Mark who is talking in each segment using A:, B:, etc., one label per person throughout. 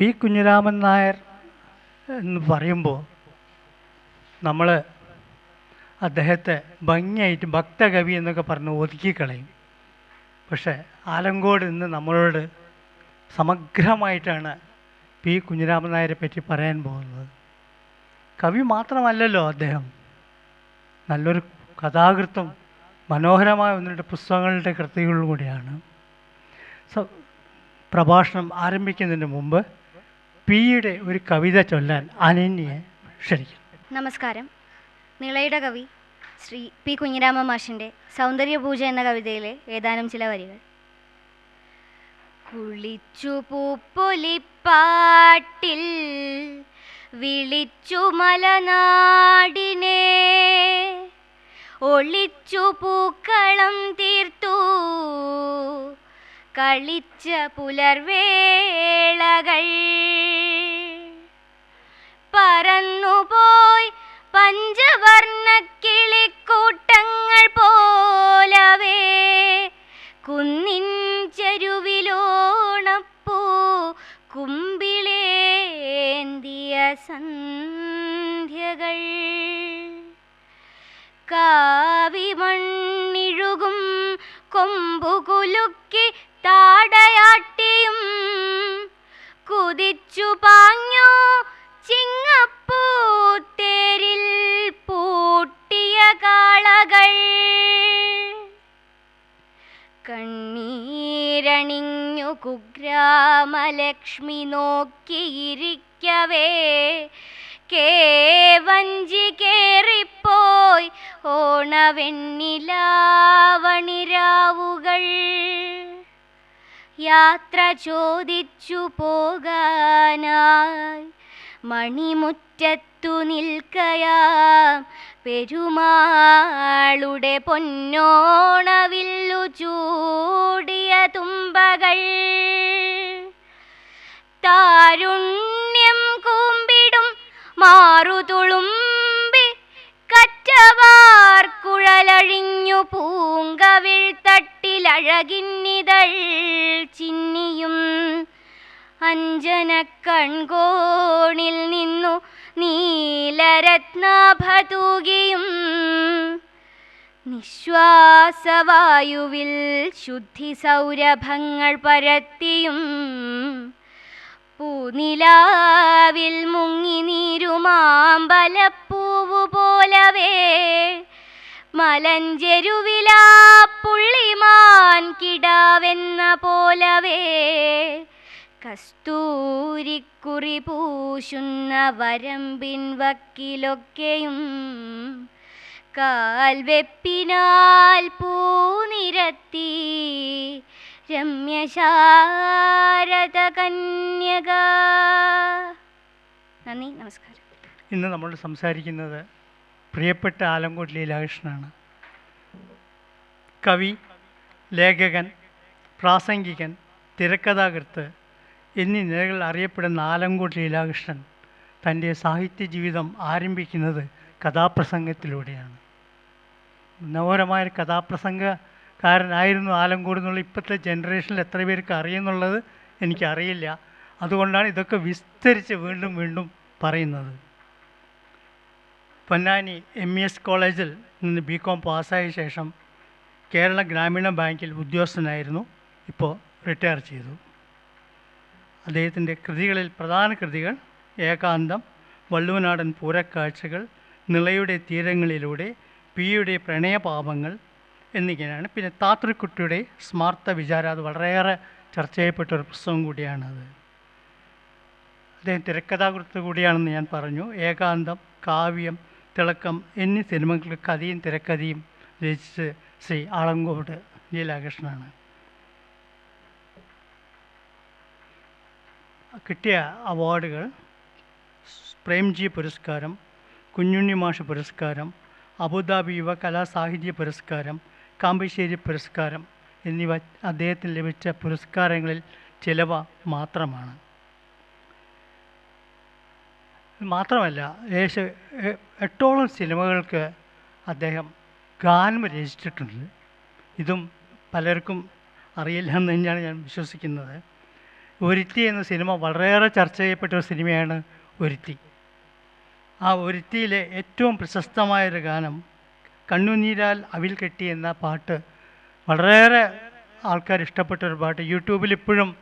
A: P Kunhiraman Nair എന്ന് പറയുമ്പോൾ നമ്മൾ അദ്ദേഹത്തെ ഭംഗിയായിട്ട് ഭക്തകവി എന്നൊക്കെ പറഞ്ഞ് ഒതുക്കിക്കളയും. പക്ഷേ ആലങ്കോട് ഇന്ന് നമ്മളോട് സമഗ്രമായിട്ടാണ് പി കുഞ്ഞിരാമൻ നായരെ പറ്റി പറയാൻ പോകുന്നത്. കവി മാത്രമല്ലല്ലോ അദ്ദേഹം. നല്ലൊരു കഥാകൃത്തും മനോഹരമായ ഒന്നിന്റെ പുസ്തകങ്ങളുടെ കൃതികളും കൂടിയാണ്. പ്രഭാഷണം ആരംഭിക്കുന്നതിന് മുമ്പ് പിയുടെ ഒരു കവിത ചൊല്ലാൻ അനന്യയെ ക്ഷണിക്കും
B: നമസ്കാരം. നിളയുടെ കവി ശ്രീ പി കുഞ്ഞിരാമ മാഷിന്റെ സൗന്ദര്യപൂജ എന്ന കവിതയിലെ ഏതാനും ചില വരികൾ. കുളിച്ചു പൂപ്പൊലിപ്പാട്ടിൽ വിളിച്ചു മലനാടിനെ. ഒളിച്ചു പൂക്കളം തീർത്തു കളിച്ച പുലർവേളകൾ. പറന്നുപോയി പഞ്ചവർണ കിളിക്കൂട്ടങ്ങൾ പോലവേ. കുന്നിൻ ചെരുവിലോണപ്പൂ കുമ്പിളേന്തിയ സന്ധ്യകൾ. കാവിമണ്ണിഴുകും കൊമ്പുകുലുക്കി കുതിച്ചു പാഞ്ഞു ചിങ്ങപ്പൂത്തേരിൽ പൂട്ടിയ കാളകൾ. കണ്ണീരണിഞ്ഞു കുഗ്രാമലക്ഷ്മി നോക്കിയിരിക്കവേ. കേവഞ്ചി കേറിപ്പോയി ഓണവെണ്ണിലാവണിരാവുകൾ. യാത്ര ചോദിച്ചു പോകാനായി. മണിമുറ്റത്തു നിൽക്കയാം. പെരുമാളുടെ പൊന്നോണവില്ലു ചൂടിയ തുമ്പകൾ. താരുണ്യം കൂമ്പിടും മാറുതുളുമ്പി കറ്റവാർ കുഴലഴിഞ്ഞു പൂങ്കവിൾ തട്ടിലഴകിന്നിതൾ ചിന്നിയും അഞ്ജന കൺകോണിൽ നിന്നു നീലരത്നാഭതൂകിയും നിശ്വാസവായുവിൽ ശുദ്ധി സൗരഭങ്ങൾ പരത്തിയും പൂനിലാവിൽ മുങ്ങി നീരുമാമ്പലപ്പൂവു പോലവേ മലഞ്ചെരുവിലാ പുള്ളിമാൻ കിടാവെന്ന പോലവേ. കസ്തൂരിക്കുറി പൂശുന്ന വരമ്പിൻ വക്കിലൊക്കെയും കാൽവെപ്പിനാൽ പൂനിരത്തി രമ്യശാരദ കന്യക നന്ദി നമസ്കാരം.
A: ഇന്ന് നമ്മൾ സംസാരിക്കുന്നത് പ്രിയപ്പെട്ട ആലങ്കോട് ലീലാകൃഷ്ണനാണ്. കവി ലേഖകൻ പ്രാസംഗികൻ തിരക്കഥാകൃത്ത് എന്നീ നിലകളിൽ അറിയപ്പെടുന്ന ആലങ്കോട് ലീലാകൃഷ്ണൻ തന്റെ സാഹിത്യ ജീവിതം ആരംഭിക്കുന്നത് കഥാപ്രസംഗത്തിലൂടെയാണ്. മനോഹരമായൊരു കഥാപ്രസംഗക്കാരനായിരുന്നു ആലങ്കോട് എന്നുള്ള ഇപ്പോഴത്തെ ജനറേഷനിൽ എത്ര പേർക്ക് അറിയുന്നുള്ളത് എനിക്കറിയില്ല. അതുകൊണ്ടാണ് ഇതൊക്കെ വിസ്തരിച്ച് വീണ്ടും വീണ്ടും പറയുന്നത്. പൊന്നാനി എം ഇ എസ് കോളേജിൽ നിന്ന് ബി കോം പാസ്സായ ശേഷം കേരള ഗ്രാമീണ ബാങ്കിൽ ഉദ്യോഗസ്ഥനായിരുന്നു. ഇപ്പോൾ റിട്ടയർ ചെയ്തു. അദ്ദേഹത്തിന്റെ കൃതികളിൽ പ്രധാന കൃതികൾ ഏകാന്തം വള്ളുവനാടൻ പൂരക്കാഴ്ചകൾ നിളയുടെ തീരങ്ങളിലൂടെ പിയുടെ പ്രണയപാപങ്ങൾ എന്നിങ്ങനെയാണ്. പിന്നെ താത്രിക്കുട്ടിയുടെ സ്മാർത്ത വിചാര അത് വളരെയേറെ ചർച്ച ചെയ്യപ്പെട്ട ഒരു പുസ്തകം കൂടിയാണത്. അദ്ദേഹം തിരക്കഥാകൃത്ത് കൂടിയാണെന്ന് ഞാൻ പറഞ്ഞു. ഏകാന്തം കാവ്യം തിളക്കം എന്നീ സിനിമകൾക്ക് കഥയും തിരക്കഥയും രചിച്ച് ശ്രീ ആളങ്കോട് ലീലാകൃഷ്ണനാണ് കിട്ടിയ അവാർഡുകൾ പ്രേംജി പുരസ്കാരം കുഞ്ഞുണ്ണി മാഷ് പുരസ്കാരം അബുദാബി യുവ കലാസാഹിത്യ പുരസ്കാരം കാമ്പശ്ശേരി പുരസ്കാരം എന്നിവ അദ്ദേഹത്തിന് ലഭിച്ച പുരസ്കാരങ്ങളിൽ ചിലവ മാത്രമാണ്. മാത്രമല്ല ഏശ എട്ടോളം സിനിമകൾക്ക് അദ്ദേഹം ഗാനം രചിച്ചിട്ടുണ്ട്. ഇതും പലർക്കും അറിയില്ല എന്ന് തന്നെയാണ് ഞാൻ വിശ്വസിക്കുന്നത്. ഒരുത്തി എന്ന സിനിമ വളരെയേറെ ചർച്ച ചെയ്യപ്പെട്ട ഒരു സിനിമയാണ് ഒരുത്തി. ആ ഒരുത്തിയിലെ ഏറ്റവും പ്രശസ്തമായൊരു ഗാനം കണ്ണുനീരാൽ അവിൽ കെട്ടി എന്ന പാട്ട് വളരെയേറെ ആൾക്കാർ ഇഷ്ടപ്പെട്ട ഒരു പാട്ട്. യൂട്യൂബിൽ ഇപ്പോഴും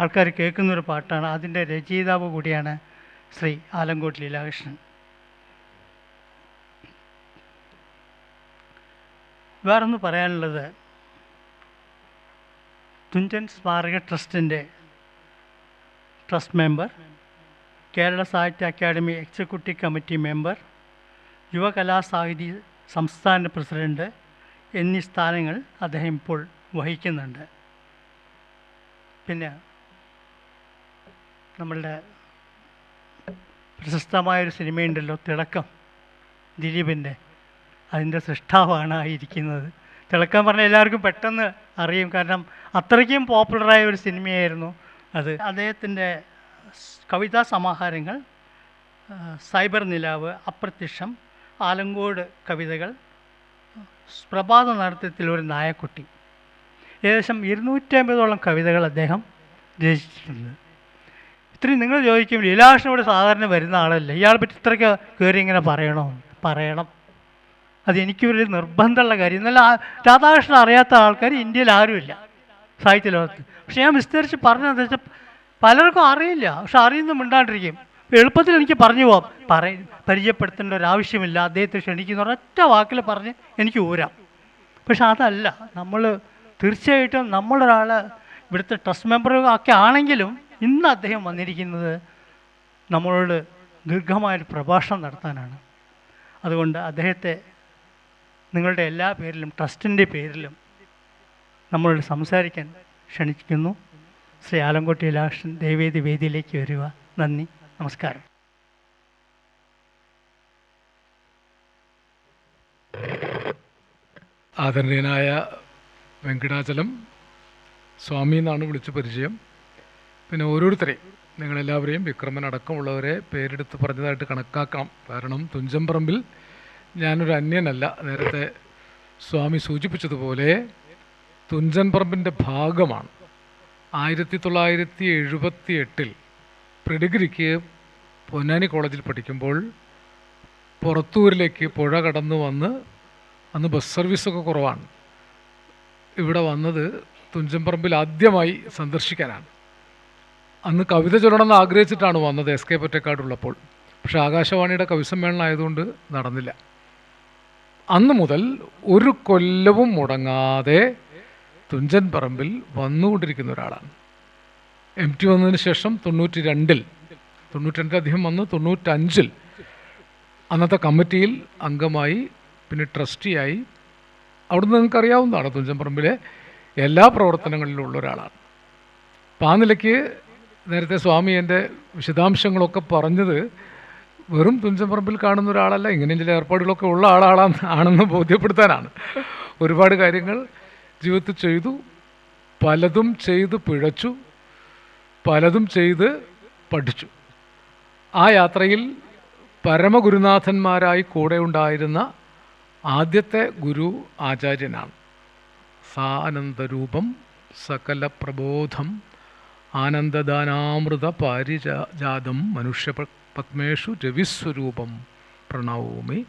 A: ആൾക്കാർ കേൾക്കുന്നൊരു പാട്ടാണ്. അതിന്റെ രചയിതാവ് കൂടിയാണ് ശ്രീ ആലങ്കോട്ട് ലീലാകൃഷ്ണൻ വേറൊന്ന് പറയാനുള്ളത് തുഞ്ചൻ സ്മാരക ട്രസ്റ്റിന്റെ trust member Kerala Sahitya Akademi executive committee member Yuvakalasahithi സംസ്ഥാന പ്രസിഡന്റ് എന്നീ സ്ഥാനങ്ങൾ അദ്ദേഹം ഇപ്പോൾ വഹിക്കുന്നുണ്ട്. പിന്നെ നമ്മളുടെ പ്രശസ്തമായൊരു സിനിമയുണ്ടല്ലോ തിളക്കം. ദിലീപിന്റെ. അതിന്റെ സൃഷ്ടാവാണ് ആ ഇരിക്കുന്നത് തിളക്കം പറഞ്ഞാൽ എല്ലാവർക്കും പെട്ടെന്ന് അറിയും. കാരണം അത്രയ്ക്കും പോപ്പുലറായ ഒരു സിനിമയായിരുന്നു അത്. അദ്ദേഹത്തിന്റെ കവിതാ സമാഹാരങ്ങൾ സൈബർ നിലാവ് അപ്രത്യക്ഷം ആലങ്കോട് കവിതകൾ പ്രഭാത നടത്തത്തിൽ ഒരു നായക്കുട്ടി. ഏകദേശം ഇരുന്നൂറ്റമ്പതോളം കവിതകൾ അദ്ദേഹം രചിച്ചിട്ടുണ്ട്. ഇത്രയും നിങ്ങൾ ചോദിക്കും ലീലാകൃഷ്ണനോട് സാധാരണ വരുന്ന ആളല്ലേ. ഇയാളെ പറ്റി ഇത്രയ്ക്ക് കയറി ഇങ്ങനെ പറയണോ? പറയണം. അത് എനിക്ക് ഒരു നിർബന്ധമുള്ള കാര്യം. എന്നല്ല രാധാകൃഷ്ണൻ അറിയാത്ത ആൾക്കാർ ഇന്ത്യയിൽ ആരുമില്ല സാഹിത്യ ലോകത്ത്. പക്ഷെ ഞാൻ വിസ്തരിച്ച് പറഞ്ഞതെന്ന് വെച്ചാൽ പലർക്കും അറിയില്ല. പക്ഷെ അറിയുന്ന മിണ്ടാണ്ടിരിക്കും. എളുപ്പത്തിൽ എനിക്ക് പറഞ്ഞു പോകാം പറയ പരിചയപ്പെടുത്തേണ്ട ഒരു ആവശ്യമില്ല. അദ്ദേഹത്തെ ക്ഷണിക്കുന്ന ഒരൊറ്റ വാക്കിൽ പറഞ്ഞ് എനിക്ക് ഊരാം. പക്ഷെ അതല്ല. നമ്മൾ തീർച്ചയായിട്ടും നമ്മളൊരാൾ ഇവിടുത്തെ ട്രസ്റ്റ് മെമ്പർ ഒക്കെ ആണെങ്കിലും ഇന്ന് അദ്ദേഹം വന്നിരിക്കുന്നത് നമ്മളോട് ദീർഘമായൊരു പ്രഭാഷണം നടത്താനാണ്. അതുകൊണ്ട് അദ്ദേഹത്തെ നിങ്ങളുടെ എല്ലാ പേരിലും ട്രസ്റ്റിന്റെ പേരിലും നമ്മളോട് സംസാരിക്കാൻ ക്ഷണിക്കുന്നു. ശ്രീ ആലങ്കോട്ടി ലാഷൻ ദേവേദി വേദിയിലേക്ക് വരിക. നന്ദി. നമസ്കാരം.
C: ആദരണീയനായ വെങ്കടാചലം സ്വാമി എന്നാണ് വിളിച്ച് പരിചയം. പിന്നെ ഓരോരുത്തരെയും നിങ്ങളെല്ലാവരെയും വിക്രമൻ അടക്കമുള്ളവരെ പേരെടുത്ത് പറഞ്ഞതായിട്ട് കണക്കാക്കണം. കാരണം തുഞ്ചൻപറമ്പിൽ ഞാനൊരു അന്യനല്ല. നേരത്തെ സ്വാമി സൂചിപ്പിച്ചതുപോലെ തുഞ്ചൻപറമ്പിന്റെ ഭാഗമാണ്. ആയിരത്തി തൊള്ളായിരത്തി എഴുപത്തി എട്ടിൽ പ്രിഡിഗ്രിക്ക് പൊന്നാനി കോളേജിൽ പഠിക്കുമ്പോൾ പുറത്തൂരിലേക്ക് പുഴ കടന്നു വന്ന് അന്ന് ബസ് സർവീസൊക്കെ കുറവാണ്. ഇവിടെ വന്നത് തുഞ്ചൻപറമ്പിൽ ആദ്യമായി സന്ദർശിക്കാനാണ്. അന്ന് കവിത ചൊല്ലണമെന്ന് ആഗ്രഹിച്ചിട്ടാണ് വന്നത് എസ് കെ പൊറ്റക്കാടുള്ളപ്പോൾ. പക്ഷെ ആകാശവാണിയുടെ കവിസമ്മേളനം ആയതുകൊണ്ട് നടന്നില്ല. അന്ന് മുതൽ ഒരു കൊല്ലവും മുടങ്ങാതെ തുഞ്ചൻ പറമ്പിൽ വന്നുകൊണ്ടിരിക്കുന്ന ഒരാളാണ്. എം ടി വന്നതിന് ശേഷം തൊണ്ണൂറ്റി രണ്ടിൽ തൊണ്ണൂറ്റി രണ്ടിൽ അദ്ദേഹം വന്ന് തൊണ്ണൂറ്റഞ്ചിൽ അന്നത്തെ കമ്മിറ്റിയിൽ അംഗമായി പിന്നെ ട്രസ്റ്റിയായി. അവിടുന്ന് നിങ്ങൾക്ക് അറിയാവുന്നതാണ് തുഞ്ചൻ പറമ്പിലെ എല്ലാ പ്രവർത്തനങ്ങളിലും ഉള്ള ഒരാളാണ്. അപ്പം ആ നിലയ്ക്ക് നേരത്തെ സ്വാമി എന്റെ വിശദാംശങ്ങളൊക്കെ പറഞ്ഞത് വെറും തുഞ്ചൻപറമ്പിൽ കാണുന്ന ഒരാളല്ല ഇങ്ങനെ ചില ഏർപ്പാടുകളൊക്കെ ഉള്ള ആളാണ് ആണെന്ന് ബോധ്യപ്പെടുത്താനാണ്. ഒരുപാട് കാര്യങ്ങൾ ജീവിതത്തിൽ ചെയ്തു പലതും ചെയ്ത് പിഴച്ചു പലതും ചെയ്ത് പഠിച്ചു. ആ യാത്രയിൽ പരമഗുരുനാഥന്മാരായി കൂടെ ഉണ്ടായിരുന്ന ആദ്യത്തെ ഗുരു ആചാര്യനാണ്. സാനന്ദരൂപം സകല പ്രബോധം ആനന്ദദാനാമൃത പാരിജാതം മനുഷ്യ പത്മേഷു രവിസ്വരൂപം പ്രണവോമി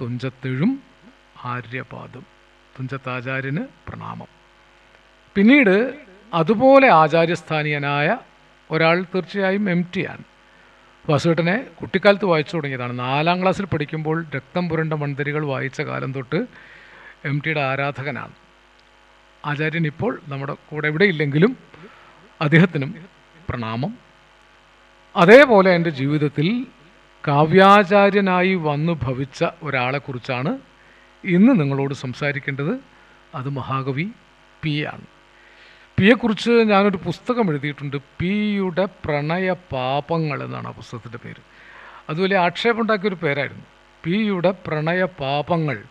C: തുഞ്ചത്തെഴും ആര്യപാദം. തുഞ്ചത്താചാര്യന് പ്രണാമം. പിന്നീട് അതുപോലെ ആചാര്യസ്ഥാനീയനായ ഒരാൾ തീർച്ചയായും എം ടി ആണ് വാസുവേട്ടനെ കുട്ടിക്കാലത്ത് വായിച്ചു തുടങ്ങിയതാണ്. നാലാം ക്ലാസ്സിൽ പഠിക്കുമ്പോൾ രക്തം പുരണ്ട മൺതരികൾ വായിച്ച കാലം തൊട്ട് എം ടിയുടെ ആരാധകനാണ്. ആചാര്യൻ ഇപ്പോൾ നമ്മുടെ കൂടെ ഇവിടെ ഇല്ലെങ്കിലും അദ്ദേഹത്തിനും പ്രണാമം. അതേപോലെ എന്റെ ജീവിതത്തിൽ കാവ്യാചാര്യനായി വന്നു ഭവിച്ച ഒരാളെക്കുറിച്ചാണ് ഇന്ന് നിങ്ങളോട് സംസാരിക്കേണ്ടത്. അത് മഹാകവി പി ആണ്. പിയെക്കുറിച്ച് ഞാനൊരു പുസ്തകം എഴുതിയിട്ടുണ്ട്. പിയുടെ പ്രണയ പാപങ്ങൾ എന്നാണ് ആ പുസ്തകത്തിന്റെ പേര്. അതുപോലെ ആക്ഷേപമുണ്ടാക്കിയൊരു പേരായിരുന്നു. പിയുടെ പ്രണയ പാപങ്ങൾ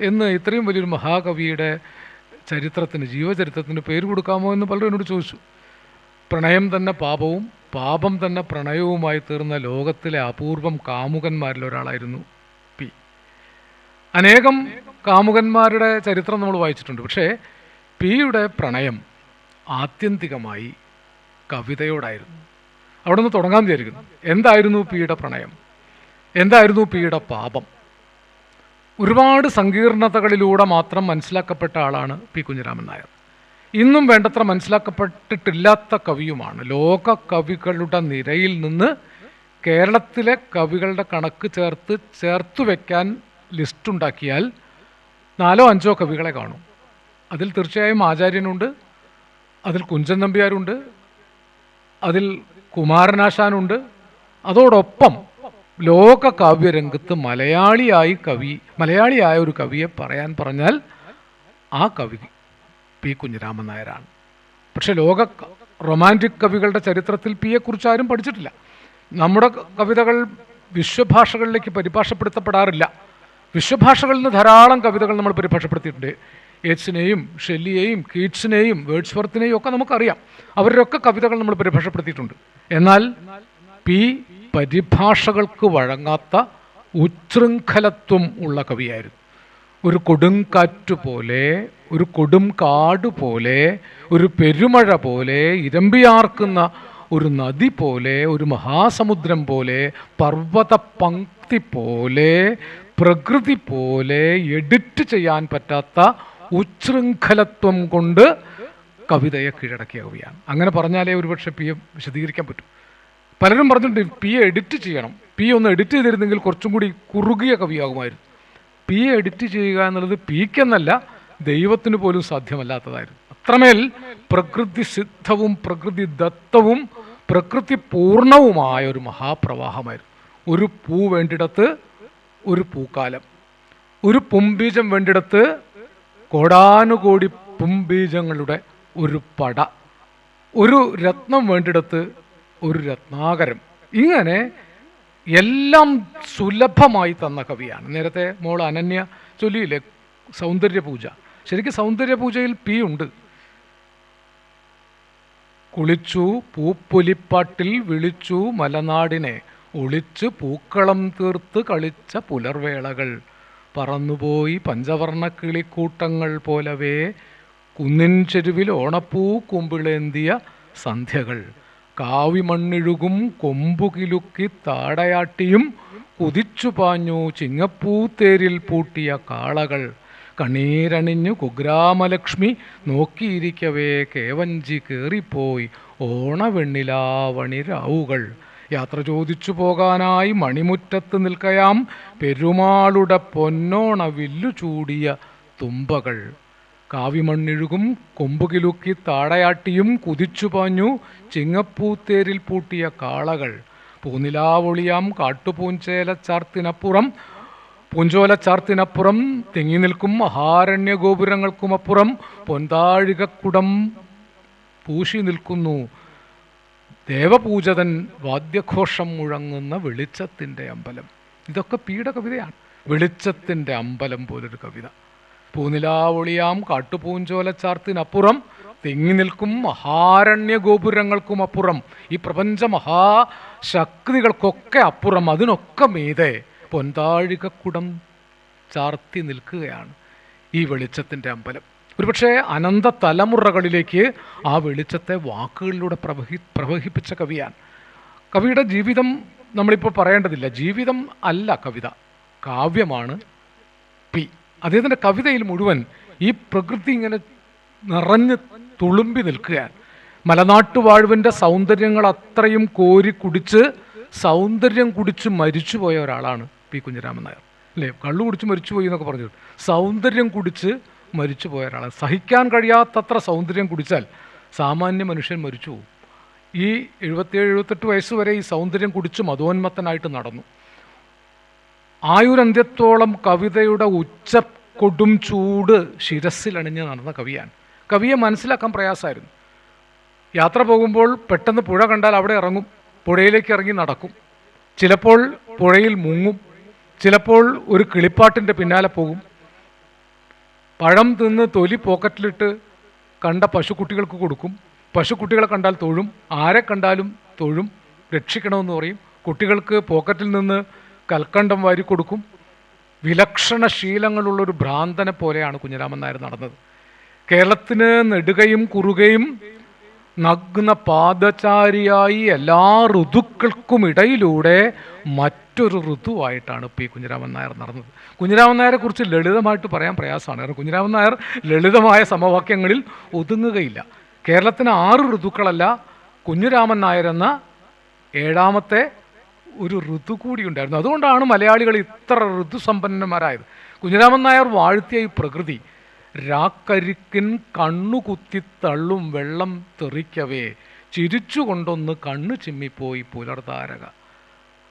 C: എന്ന് ഇത്രയും വലിയൊരു മഹാകവിയുടെ ചരിത്രത്തിന് ജീവചരിത്രത്തിന് പേര് കൊടുക്കാമോ എന്ന് പലരും എന്നോട് ചോദിച്ചു. പ്രണയം തന്നെ പാപവും പാപം തന്നെ പ്രണയവുമായി തീർന്ന ലോകത്തിലെ അപൂർവം കാമുകന്മാരിൽ ഒരാളായിരുന്നു പി. അനേകം കാമുകന്മാരുടെ ചരിത്രം നമ്മൾ വായിച്ചിട്ടുണ്ട്. പക്ഷേ പിയുടെ പ്രണയം ആത്യന്തികമായി കവിതയോടായിരുന്നു. അവിടെ നിന്ന് തുടങ്ങാൻ വിചാരിക്കുന്നു. എന്തായിരുന്നു പിയുടെ പ്രണയം? എന്തായിരുന്നു പിയുടെ പാപം? ഒരുപാട് സങ്കീർണതകളിലൂടെ മാത്രം മനസ്സിലാക്കപ്പെട്ട ആളാണ് പി കുഞ്ഞിരാമൻ നായർ. ഇന്നും വേണ്ടത്ര മനസ്സിലാക്കപ്പെട്ടിട്ടില്ലാത്ത കവിയുമാണ്. ലോക കവികളുടെ നിരയിൽ നിന്ന് കേരളത്തിലെ കവികളുടെ കണക്ക് ചേർത്ത് ചേർത്ത് വെക്കാൻ ലിസ്റ്റ് ഉണ്ടാക്കിയാൽ നാലോ അഞ്ചോ കവികളെ കാണും. അതിൽ തീർച്ചയായും ആചാര്യനുണ്ട് അതിൽ കുഞ്ചൻ നമ്പ്യാരുണ്ട് അതിൽ കുമാരനാശാനുണ്ട്. അതോടൊപ്പം ലോക കാവ്യരംഗത്ത് മലയാളിയായി കവി മലയാളിയായ ഒരു കവിയെ പറയാൻ പറഞ്ഞാൽ ആ കവി പി കുഞ്ഞിരാമൻ നായരാണ്. പക്ഷെ ലോക റൊമാന്റിക് കവികളുടെ ചരിത്രത്തിൽ പിയെക്കുറിച്ച് ആരും പഠിച്ചിട്ടില്ല. നമ്മുടെ കവിതകൾ വിശ്വഭാഷകളിലേക്ക് പരിഭാഷപ്പെടുത്തപ്പെടാറില്ല. വിശ്വഭാഷകളിൽ നിന്ന് ധാരാളം കവിതകൾ നമ്മൾ പരിഭാഷപ്പെടുത്തിയിട്ടുണ്ട്. എച്ച്സിനെയും ഷെല്ലിയെയും കീറ്റ്സിനെയും വേഡ്സ്വർത്തിനെയും ഒക്കെ നമുക്കറിയാം. അവരുടെയൊക്കെ കവിതകൾ നമ്മൾ പരിഭാഷപ്പെടുത്തിയിട്ടുണ്ട്. എന്നാൽ പി പരിഭാഷകൾക്ക് വഴങ്ങാത്ത ഉച്ഛൃംഖലത്വം ഉള്ള കവിയായിരുന്നു. ഒരു കൊടുങ്കാറ്റ് പോലെ ഒരു കൊടും കാട് പോലെ ഒരു പെരുമഴ പോലെ ഇരമ്പിയാർക്കുന്ന ഒരു നദി പോലെ ഒരു മഹാസമുദ്രം പോലെ പർവത പങ്ക്തി പോലെ പ്രകൃതി പോലെ എഡിറ്റ് ചെയ്യാൻ പറ്റാത്ത ഉച്ഛൃംഖലത്വം കൊണ്ട് കവിതയെ കീഴടക്കിയ കവിയാണ് അങ്ങനെ പറഞ്ഞാലേ ഒരുപക്ഷെ പി എ വിശദീകരിക്കാൻ പറ്റും. പലരും പറഞ്ഞിട്ടുണ്ട് പി എ എഡിറ്റ് ചെയ്യണം. പി ഒന്ന് എഡിറ്റ് ചെയ്തിരുന്നെങ്കിൽ കുറച്ചും കൂടി കുറുകിയ കവിയാകുമായിരുന്നു. പി എഡിറ്റ് ചെയ്യുക എന്നുള്ളത് പിക്കെന്നല്ല ദൈവത്തിന് പോലും സാധ്യമല്ലാത്തതായിരുന്നു. അത്രമേൽ പ്രകൃതി സിദ്ധവും പ്രകൃതി ദത്തവും പ്രകൃതി പൂർണവുമായ ഒരു മഹാപ്രവാഹമായിരുന്നു. ഒരു പൂ വേണ്ടിടത്ത് ഒരു പൂക്കാലം. ഒരു പുംബീജം വേണ്ടിടത്ത് കോടാനുകോടി പുംബീജങ്ങളുടെ ഒരു പട. ഒരു രത്നം വേണ്ടിടത്ത് ഒരു രത്നാകരം. ഇങ്ങനെ എല്ലാം സുലഭമായി തന്ന കവിയാണ്. നേരത്തെ മോൾ അനന്യ ചൊല്ലിയില്ലേ? സൗന്ദര്യപൂജ. ശരിക്കും സൗന്ദര്യപൂജയിൽ പി ഉണ്ട്. കുളിച്ചു പൂപ്പൊലിപ്പാട്ടിൽ വിളിച്ചു മലനാടിനെ. ഒളിച്ച് പൂക്കളം തീർത്ത് കളിച്ച പുലർവേളകൾ. പറന്നുപോയി പഞ്ചവർണ കിളിക്കൂട്ടങ്ങൾ പോലവേ. കുന്നിൻ ചെരുവിൽ ഓണപ്പൂ കുമ്പിളേന്തിയ സന്ധ്യകൾ. കാവിമണ്ണിഴുകും കൊമ്പുകിലുക്കി താടയാട്ടിയും കുതിച്ചു പാഞ്ഞു ചിങ്ങപ്പൂത്തേരിൽ പൂട്ടിയ കാളകൾ. കണ്ണീരണിഞ്ഞു കുഗ്രാമലക്ഷ്മി നോക്കിയിരിക്കവേ കേവഞ്ചി കയറിപ്പോയി ഓണവെണ്ണിലാവണിരാവുകൾ യാത്ര ചോദിച്ചു പോകാനായി മണിമുറ്റത്ത് നിൽക്കയാം പെരുമാളുടെ പൊന്നോണ വില്ലു ചൂടിയ തുമ്പകൾ. കാവിമണ്ണിഴുകും കൊമ്പുകിലുക്കി താടയാട്ടിയും കുതിച്ചു പാഞ്ഞു ചിങ്ങപ്പൂത്തേരിൽ പൂട്ടിയ കാളകൾ. പൂനിലാവൊളിയാം കാട്ടുപൂഞ്ചേല ചാർത്തിനപ്പുറം പൂഞ്ചോലച്ചാർത്തിനപ്പുറം തിങ്ങി നിൽക്കും മഹാരണ്യ ഗോപുരങ്ങൾക്കുമപ്പുറം പൊന്താഴികക്കുടം പൂശി നിൽക്കുന്നു. ദേവപൂജതൻ വാദ്യഘോഷം മുഴങ്ങുന്ന വെളിച്ചത്തിന്റെ അമ്പലം. ഇതൊക്കെ പീഡ കവിതയാണ് വെളിച്ചത്തിന്റെ അമ്പലം പോലൊരു കവിത. പൂനിലാവൊളിയാം കാട്ടുപൂഞ്ചോലച്ചാർത്തിനപ്പുറം തിങ്ങി നിൽക്കും മഹാരണ്യ ഗോപുരങ്ങൾക്കും അപ്പുറം. ഈ പ്രപഞ്ച മഹാശക്തികൾക്കൊക്കെ അപ്പുറം. അതിനൊക്കെ മീതെ പൊന്താഴികക്കുടം ചാർത്തി നിൽക്കുകയാണ് ഈ വെളിച്ചത്തിന്റെ അമ്പലം. ഒരുപക്ഷെ അനന്ത തലമുറകളിലേക്ക് ആ വെളിച്ചത്തെ വാക്കുകളിലൂടെ പ്രവഹി പ്രവഹിപ്പിച്ച കവിയാണ്. കവിയുടെ ജീവിതം നമ്മളിപ്പോൾ പറയേണ്ടതില്ല. ജീവിതം അല്ല കവിത. കാവ്യമാണ് അദ്ദേഹത്തിന്റെ കവിതയിൽ മുഴുവൻ ഈ പ്രകൃതി ഇങ്ങനെ നിറഞ്ഞ് തുളുമ്പി നിൽക്കുകയാണ്. മലനാട്ടുവാഴുവിന്റെ സൗന്ദര്യങ്ങൾ അത്രയും കോരി കുടിച്ച് സൗന്ദര്യം കുടിച്ച് മരിച്ചുപോയ ഒരാളാണ് പി കുഞ്ഞിരാമൻ നായർ. അല്ലേ? കള്ളു കുടിച്ച് മരിച്ചുപോയി എന്നൊക്കെ പറഞ്ഞു. സൗന്ദര്യം കുടിച്ച് മരിച്ചു പോയ ഒരാളാണ്. സഹിക്കാൻ കഴിയാത്തത്ര സൗന്ദര്യം കുടിച്ചാൽ സാമാന്യ മനുഷ്യൻ മരിച്ചു പോകും ഈ എഴുപത്തിയേഴ് എഴുപത്തെട്ട് വയസ്സ് വരെ ഈ സൗന്ദര്യം കുടിച്ച് മതോന്മത്തനായിട്ട് നടന്നു. ആയുരന്ത്യത്തോളം കവിതയുടെ ഉച്ച കൊടും ചൂട് ശിരസിലണിഞ്ഞ് നടന്ന കവിയാണ്. കവിയെ മനസ്സിലാക്കാൻ പ്രയാസമായിരുന്നു. യാത്ര പോകുമ്പോൾ പെട്ടെന്ന് പുഴ കണ്ടാൽ അവിടെ ഇറങ്ങും പുഴയിലേക്ക് ഇറങ്ങി നടക്കും. ചിലപ്പോൾ പുഴയിൽ മുങ്ങും ചിലപ്പോൾ ഒരു കിളിപ്പാട്ടിന്റെ പിന്നാലെ പോകും. പഴം തിന്ന് തൊലി പോക്കറ്റിലിട്ട് കണ്ട പശുക്കുട്ടികൾക്ക് കൊടുക്കും. പശുക്കുട്ടികളെ കണ്ടാൽ തൊഴും ആരെ കണ്ടാലും തൊഴും രക്ഷിക്കണമെന്ന് പറയും. കുട്ടികൾക്ക് പോക്കറ്റിൽ നിന്ന് കൽക്കണ്ടം വാരി കൊടുക്കും. വിലക്ഷണ ശീലങ്ങളുള്ളൊരു ഭ്രാന്തനെ പോലെയാണ് കുഞ്ഞിരാമൻ നായർ നടന്നത്. കേരളത്തിന് നെടുകയും കുറുകയും നഗ്ന പാദചാരിയായി എല്ലാ ഋതുക്കൾക്കും ഇടയിലൂടെ മറ്റൊരു ഋതുവായിട്ടാണ് പി കുഞ്ഞിരാമൻ നായർ നടന്നത്. കുഞ്ഞിരാമൻ നായരെ കുറിച്ച് ലളിതമായിട്ട് പറയാൻ പ്രയാസമാണ്. കാരണം കുഞ്ഞിരാമൻ നായർ ലളിതമായ സമവാക്യങ്ങളിൽ ഒതുങ്ങുകയില്ല. കേരളത്തിന് ആറ് ഋതുക്കളല്ല കുഞ്ഞുരാമൻ നായർ എന്ന ഏഴാമത്തെ ഒരു ഋതു കൂടി ഉണ്ടായിരുന്നു. അതുകൊണ്ടാണ് മലയാളികൾ ഇത്ര ഋതുസമ്പന്നന്മാരായത്. കുഞ്ഞിരാമൻ നായർ വാഴ്ത്തിയ ഈ പ്രകൃതി രാക്കരിക്കിൻ കണ്ണുകുത്തി തള്ളും വെള്ളം തെറിക്കവേ ചിരിച്ചുകൊണ്ടൊന്ന് കണ്ണു ചിമ്മിപ്പോയി പുലർതാരക.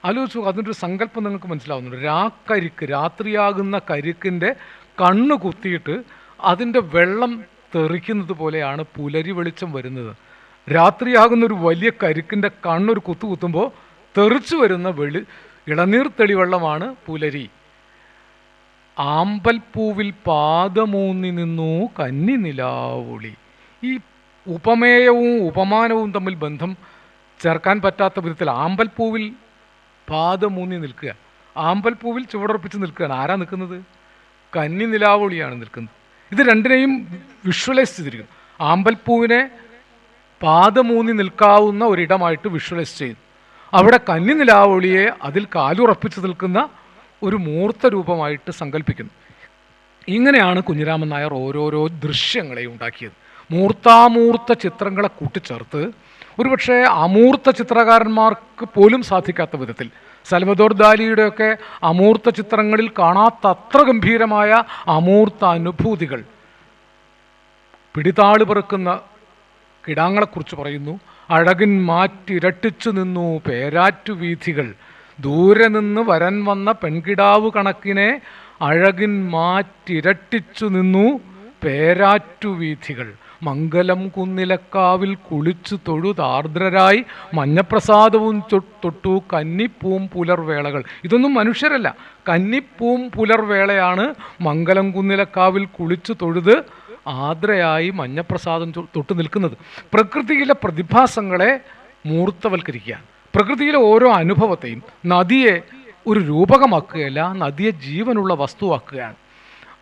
C: ആലോചിച്ചു അതിന്റെ ഒരു സങ്കല്പം നിങ്ങൾക്ക് മനസ്സിലാവുന്നുണ്ട്. രാക്കരിക്ക് രാത്രിയാകുന്ന കരിക്കിന്റെ കണ്ണു കുത്തിയിട്ട് അതിന്റെ വെള്ളം തെറിക്കുന്നത് പോലെയാണ് പുലരി വെളിച്ചം വരുന്നത്. രാത്രിയാകുന്ന ഒരു വലിയ കരിക്കിന്റെ കണ്ണൊരു കുത്തു കുത്തുമ്പോൾ തെറിച്ചു വരുന്ന വെളി ഇളനീർ തെളിവെള്ളമാണ് പുലരി. ആമ്പൽപ്പൂവിൽ പാദമൂന്നി നിന്നു കന്നി നിലാവുളി ഈ ഉപമേയവും ഉപമാനവും തമ്മിൽ ബന്ധം ചേർക്കാൻ പറ്റാത്ത വിധത്തിൽ ആമ്പൽപ്പൂവിൽ പാദമൂന്നി നിൽക്കുക. ആമ്പൽപ്പൂവിൽ ചുവടുറപ്പിച്ച് നിൽക്കുകയാണ്. ആരാ നിൽക്കുന്നത്? കന്നി നിലാവുളിയാണ് നിൽക്കുന്നത്. ഇത് രണ്ടിനെയും വിഷ്വലൈസ് ചെയ്തിരിക്കുന്നു. ആമ്പൽപ്പൂവിനെ പാദമൂന്നി നിൽക്കാവുന്ന ഒരിടമായിട്ട് വിഷ്വലൈസ് ചെയ്തു അവിടെ കന്നി നിലാവൊളിയെ അതിൽ കാലുറപ്പിച്ചു നിൽക്കുന്ന ഒരു മൂർത്ത രൂപമായിട്ട് സങ്കല്പിക്കുന്നു ഇങ്ങനെയാണ് കുഞ്ഞിരാമൻ നായർ ഓരോരോ ദൃശ്യങ്ങളെ ഉണ്ടാക്കിയത്. മൂർത്താമൂർത്ത ചിത്രങ്ങളെ കൂട്ടിച്ചേർത്ത് ഒരുപക്ഷെ അമൂർത്ത ചിത്രകാരന്മാർക്ക് പോലും സാധിക്കാത്ത വിധത്തിൽ സൽവദോർ ദാലിയുടെയൊക്കെ അമൂർത്ത ചിത്രങ്ങളിൽ കാണാത്ത അത്ര ഗംഭീരമായ അമൂർത്ത അനുഭൂതികൾ പിടിതാൾ പെറുക്കുന്ന കിടാങ്ങളെക്കുറിച്ച് പറയുന്നു. അഴകിൻ മാറ്റിരട്ടിച്ചു നിന്നു പേരാറ്റു വീഥികൾ ദൂരെ നിന്ന് വരൻ വന്ന പെൺകിടാവ് കണക്കിനെ അഴകിൻ മാറ്റിരട്ടിച്ചു നിന്നു പേരാറ്റു വീഥികൾ മംഗലം കുന്നിലക്കാവിൽ കുളിച്ചു തൊഴുതാർദ്രരായി മഞ്ഞപ്രസാദവും തൊട്ടു കന്നിപ്പൂം പുലർവേളകൾ. ഇതൊന്നും മനുഷ്യരല്ല. കന്നിപ്പൂം പുലർവേളയാണ് മംഗലം കുന്നിലക്കാവിൽ കുളിച്ചു തൊഴുത് ആദ്രയായി മഞ്ഞപ്രസാദം തൊട്ട് നിൽക്കുന്നത്. പ്രകൃതിയിലെ പ്രതിഭാസങ്ങളെ മൂർത്തവൽക്കരിക്കുകയാണ്. പ്രകൃതിയിലെ ഓരോ അനുഭവത്തെയും നദിയെ ഒരു രൂപകമാക്കുകയല്ല നദിയെ ജീവനുള്ള വസ്തുവാക്കുകയാണ്.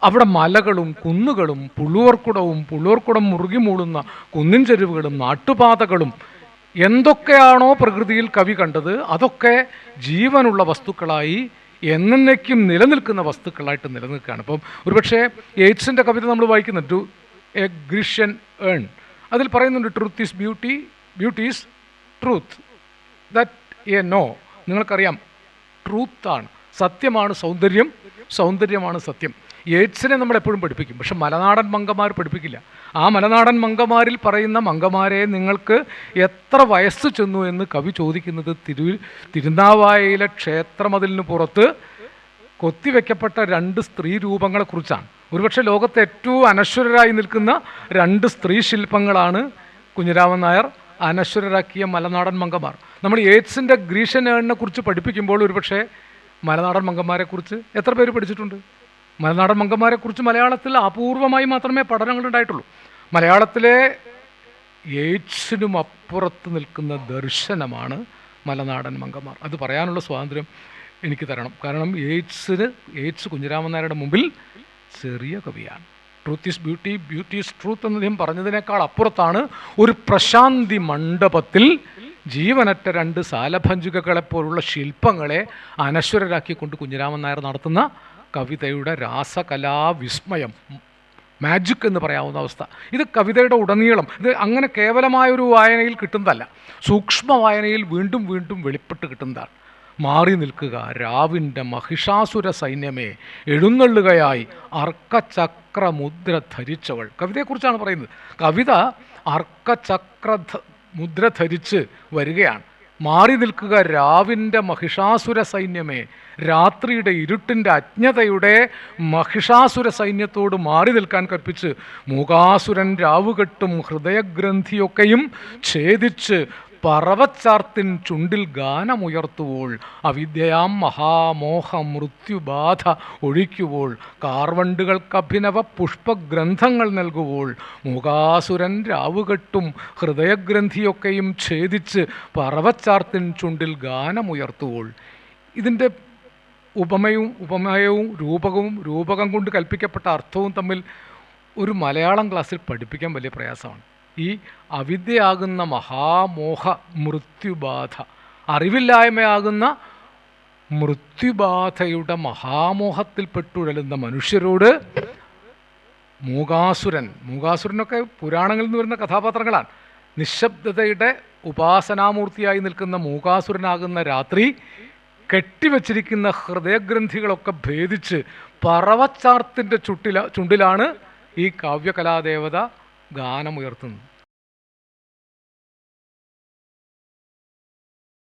C: അവിടെ മലകളും കുന്നുകളും പുള്ളുവർക്കുടവും പുള്ളുവർക്കുടം മുറുകി മൂടുന്ന കുന്നിൻ ചെരുവുകളും നാട്ടുപാതകളും എന്തൊക്കെയാണോ പ്രകൃതിയിൽ കവി കണ്ടത് അതൊക്കെ ജീവനുള്ള വസ്തുക്കളായി എന്നേക്കും നിലനിൽക്കുന്ന വസ്തുക്കളായിട്ട് നിലനിൽക്കുകയാണ്. അപ്പം ഒരുപക്ഷെ എയ്ഡ്സിന്റെ കവിത നമ്മൾ വായിക്കുന്നുണ്ട് ടു എ ഗ്രിഷ്യൻ ഏൺ അതിൽ പറയുന്നുണ്ട് truth is beauty beauty is truth that uh no നിങ്ങൾക്കറിയാം ട്രൂത്താണ് സത്യമാണ് സൗന്ദര്യം സൗന്ദര്യമാണ് സത്യം. എയ്ഡ്സിനെ നമ്മളെപ്പോഴും പഠിപ്പിക്കും. പക്ഷെ മലനാടൻ മങ്കമാർ പഠിപ്പിക്കില്ല. ആ മലനാടൻ മങ്കമാരിൽ പറയുന്ന മങ്കമാരെ നിങ്ങൾക്ക് എത്ര വയസ്സ് ചെന്നു എന്ന് കവി ചോദിക്കുന്നത് തിരു തിരുനാവായയിലെ ക്ഷേത്രമതിലിന് പുറത്ത് കൊത്തിവെക്കപ്പെട്ട രണ്ട് സ്ത്രീ രൂപങ്ങളെക്കുറിച്ചാണ് ഒരുപക്ഷെ ലോകത്തെ ഏറ്റവും അനശ്വരരായി നിൽക്കുന്ന രണ്ട് സ്ത്രീ ശില്പങ്ങളാണ് കുഞ്ഞിരാമൻ നായർ അനശ്വരരാക്കിയ മലനാടൻ മങ്കമാർ നമ്മൾ എയ്ഡ്സിന്റെ ഗ്രീഷ്യൻ കുറിച്ച് പഠിപ്പിക്കുമ്പോൾ ഒരുപക്ഷെ മലനാടൻ മങ്കന്മാരെക്കുറിച്ച് എത്ര പേര് പഠിച്ചിട്ടുണ്ട്? മലനാടൻ മംഗന്മാരെക്കുറിച്ച് മലയാളത്തിൽ അപൂർവമായി മാത്രമേ പഠനങ്ങൾ ഉണ്ടായിട്ടുള്ളൂ. മലയാളത്തിലെ എയ്ഡ്സിനും അപ്പുറത്ത് നിൽക്കുന്ന ദർശനമാണ് മലനാടൻ മംഗന്മാർ. അത് പറയാനുള്ള സ്വാതന്ത്ര്യം എനിക്ക് തരണം. കാരണം എയ്ഡ്സിന് എയ്ഡ്സ് കുഞ്ഞിരാമൻ നായരുടെ മുമ്പിൽ ചെറിയ കവിയാണ്. Truth is beauty beauty is truth എന്നദ്ദേഹം പറഞ്ഞതിനേക്കാൾ അപ്പുറത്താണ് ഒരു പ്രശാന്തി മണ്ഡപത്തിൽ ജീവനറ്റ രണ്ട് സാലഭഞ്ചുകകളെപ്പോലുള്ള ശില്പങ്ങളെ അനശ്വരരാക്കിക്കൊണ്ട് കുഞ്ഞിരാമൻ നായർ നടത്തുന്ന കവിതയുടെ രാസകലാ വിസ്മയം മാജിക് എന്ന് പറയാവുന്ന അവസ്ഥ. ഇത് കവിതയുടെ ഉടനീളം. ഇത് അങ്ങനെ കേവലമായൊരു വായനയിൽ കിട്ടുന്നതല്ല. സൂക്ഷ്മ വായനയിൽ വീണ്ടും വീണ്ടും വെളിപ്പെട്ട് കിട്ടുന്നതാണ്. മാറി നിൽക്കുക. രാവിന്റെ മഹിഷാസുര സൈന്യമേ എഴുന്നള്ളുകയായി. അർക്കചക്രമുദ്ര ധരിച്ചവൾ. കവിതയെക്കുറിച്ചാണ് പറയുന്നത്. കവിത അർക്കചക്ര മുദ്ര ധരിച്ച് വരികയാണ്. മാറി നിൽക്കുക രാവിന്റെ മഹിഷാസുര സൈന്യമേ. രാത്രിയുടെ ഇരുട്ടിന്റെ അജ്ഞതയുടെ മഹിഷാസുര സൈന്യത്തോട് മാറി നിൽക്കാൻ കൽപ്പിച്ച് മൂകാസുരൻ രാവുകെട്ടും ഹൃദയഗ്രന്ഥിയൊക്കെയും ഛേദിച്ച് പറവച്ചാർത്തിൻ ചുണ്ടിൽ ഗാനമുയർത്തുവോൾ. അവിദ്യയാം മഹാമോഹ മൃത്യുബാധ ഒഴിക്കുവോൾ. കാർവണ്ടുകൾക്ക് അഭിനവ പുഷ്പഗ്രന്ഥങ്ങൾ നൽകുവോൾ. മൂകാസുരൻ രാവുകെട്ടും ഹൃദയഗ്രന്ഥിയൊക്കെയും ഛേദിച്ച് പറവച്ചാർത്തിൻ ചുണ്ടിൽ ഗാനമുയർത്തുവോൾ. ഇതിന്റെ ഉപമയും ഉപമയവും രൂപകവും രൂപകം കൊണ്ട് കൽപ്പിക്കപ്പെട്ട അർത്ഥവും തമ്മിൽ ഒരു മലയാളം ക്ലാസ്സിൽ പഠിപ്പിക്കാൻ വലിയ പ്രയാസമാണ്. ഈ അവിദ്യയാകുന്ന മഹാമോഹ മൃത്യുബാധ അറിവില്ലായ്മയാകുന്ന മൃത്യുബാധയുടെ മഹാമോഹത്തിൽപ്പെട്ടുഴലുന്ന മനുഷ്യരോട് മൂകാസുരൻ മൂകാസുരനൊക്കെ പുരാണങ്ങളിൽ നിന്ന് വരുന്ന കഥാപാത്രങ്ങളാണ്. നിശബ്ദതയുടെ ഉപാസനാമൂർത്തിയായി നിൽക്കുന്ന മൂകാസുരനാകുന്ന രാത്രി കെട്ടിവച്ചിരിക്കുന്ന ഹൃദയഗ്രന്ഥികളൊക്കെ ഭേദിച്ച് പറവച്ചാർത്തിന്റെ ചുട്ടില ചുണ്ടിലാണ് ഈ കാവ്യകലാദേവത ഗാനമുയർത്തുന്നത്